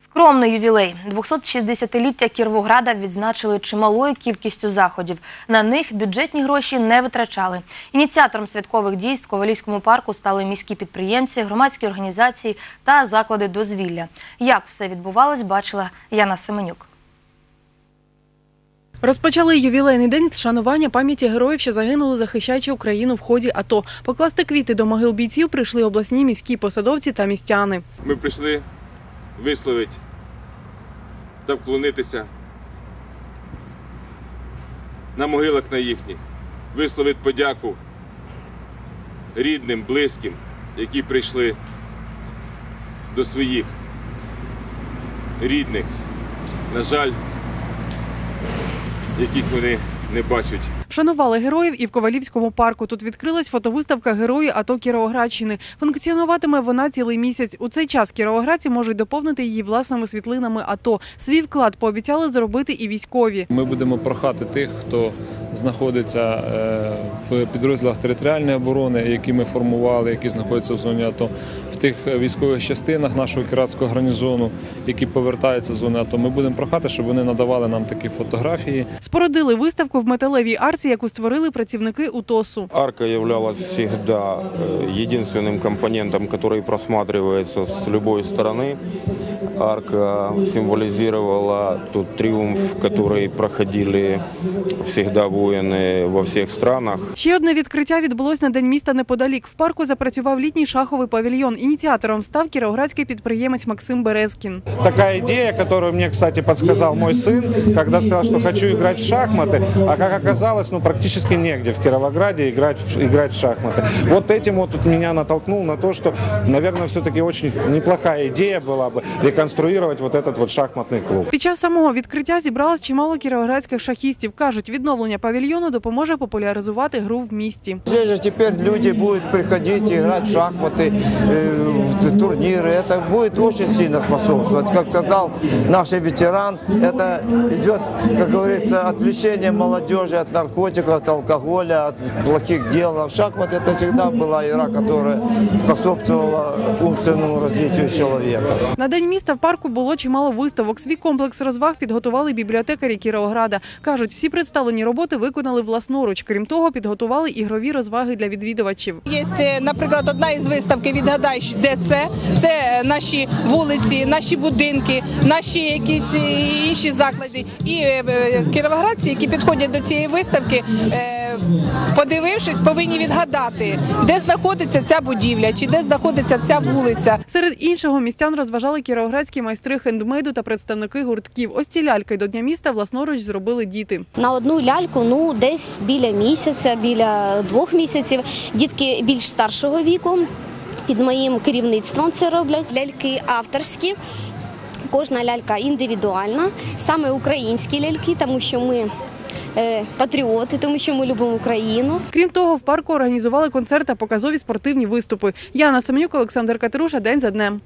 Скромний ювілей 260-ліття Кіровограда відзначили чималою кількістю заходів. На них бюджетні гроші не витрачали. Ініціатором святкових дійств в Ковалівському парку стали міські підприємці, громадські організації та заклади дозвілля. Як все відбувалось, бачила Яна Семенюк. Розпочали ювілейний день з шанування пам'яті героїв, що загинули, захищаючи Україну в ході АТО. Покласти квіти до могил бійців прийшли обласні міські посадовці та містяни. Ми прийшли висловити та вклонитися на могилах на їхніх, висловити подяку рідним, близьким, які прийшли до своїх рідних, на жаль, яких вони не бачать. Вшанували героїв і в Ковалівському парку. Тут відкрилась фотовиставка Герої АТО Кіровоградщини. Функціонуватиме вона цілий місяць. У цей час кіровоградці можуть доповнити її власними світлинами АТО. Свій вклад пообіцяли зробити і військові. Ми будемо прохати тих, хто знаходиться е, в підрозділах територіальної оборони, які ми формували, які знаходяться в зоні АТО, в тих військових частинах нашого кіратського гарнізону, які повертаються з зони АТО. Ми будемо прохати, щоб вони надавали нам такі фотографії. Спорудили виставку в металевій арці, яку створили працівники УТОСу. Арка являлась всегда э, единственным компонентом, который просматривается с любой стороны. Арка символизировала тот триумф, который проходили всегда воины во всех странах. Ще одне відкриття відбулось на день міста неподалік. В парку запрацював літній шаховий павільйон. Ініціатором став кіровоградський підприємець Максим Березкін. такая идея, которую мне, кстати, подсказал мой сын, когда сказал, что хочу играть в шахматы, а как оказалось, ну практически негде в Кировограде играть в, играть в шахматы. Вот этим вот тут меня натолкнул на то, что, наверное, все-таки очень неплохая идея была бы реконструировать вот этот вот шахматный клуб. Під час самого відкриття зібралось чимало кіровоградських шахістів. кажуть, відновлення павільйону допоможе популяризувати гру в місті. Здесь же теперь люди будут приходить играть в шахматы, э, в турниры. Это будет очень сильно способствовать. Как сказал наш ветеран, это идет, как говорится, отвлечение молодежи от наркотиков, от алкоголя, от плохих дел. А шахматы это всегда была игра, которая способствовала умственному развитию человека. На день міста в парку було чимало виставок. Свій комплекс розваг підготували бібліотекарі Кіровограда. кажуть, всі представлені роботи виконали власноруч. Крім того, підготували ігрові розваги для відвідувачів. Є, е, наприклад, одна із виставки «Відгадай, де це. Це е, наші вулиці, наші будинки, наші якісь е, інші заклади. І кіровоградці, які підходять до цієї виставки, подивившись, повинні відгадати, де знаходиться ця будівля, чи де знаходиться ця вулиця. Серед іншого містян розважали кіровоградські майстри хендмейду та представники гуртків. Ось ці ляльки до Дня міста власноруч зробили діти. На одну ляльку ну десь біля місяця, біля двох місяців. Дітки більш старшого віку під моїм керівництвом це роблять. Ляльки авторські. Кожна лялька індивідуальна, саме українські ляльки, тому що ми патріоти, тому що ми любимо Україну. Крім того, в парку організували концерт та показові спортивні виступи. Яна Семенюк, Олександр Катеруша. День за днем.